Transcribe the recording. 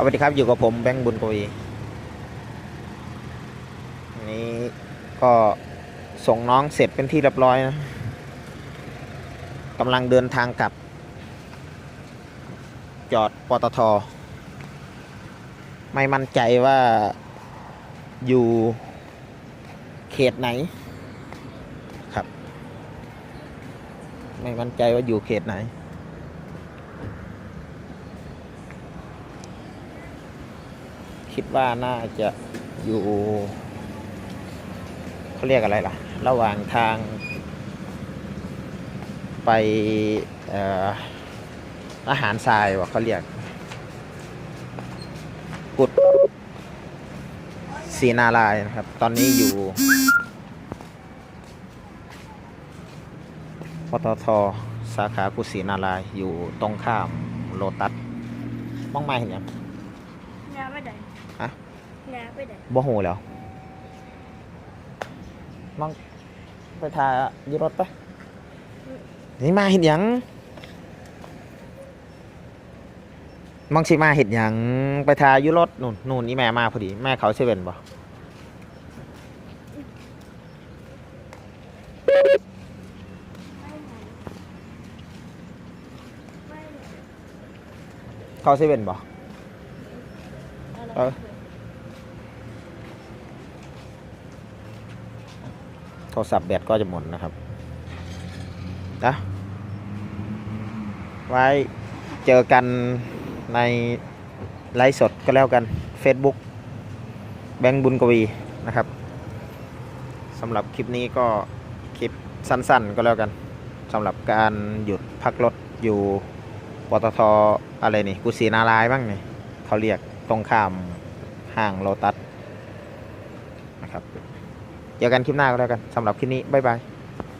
สวัสดีครับอยู่กับผมแบงค์บุญกวีนนี้ก็ส่งน้องเสร็จเป็นที่เรียบร้อยนะกำลังเดินทางกลับ จอดปตท ไม่มั่นใจว่าอยู่เขตไหนครับ ไม่มั่นใจว่าอยู่เขตไหน คิดว่าน่าจะอยู่เขาเรียกอะไรล่ะ ระหว่างทาง ไปอาหารทรายว่าเขาเรียก กุดศรีนารายนะครับ ตอนนี้อยู่ปตทสาขากุศรีนารายอยู่ตรงข้ามโลตัสมองไม่เห็นยังงาไปไห นฮะงาไปไหนบ่หูแล้วมองไปทาอยูรถไปนี่มาเห็นหยังมองชิมาเห็นหยังไปทาอยูรถนู่นนู่นนี่แม่มาพอดีแม่เขาเซเว่นบ่ไม่ไหนเขาเซเว่นบ่เออ โทรศัพท์แบตก็จะหมดนะครับนะไว้เจอกันในไลฟ์สดก็แล้วกัน Facebook แบงค์บุญกวีนะครับสำหรับคลิปนี้ก็คลิปสั้นๆก็แล้วกันสำหรับการหยุดพักรถอยู่ปตทอะไรนี่กุศินารายบ้างนี่เขาเรียกตรงข้ามห้างโลตัสนะครับ เจอกันคลิปหน้าก็แล้วกันสำหรับคลิปนี้บ๊ายบาย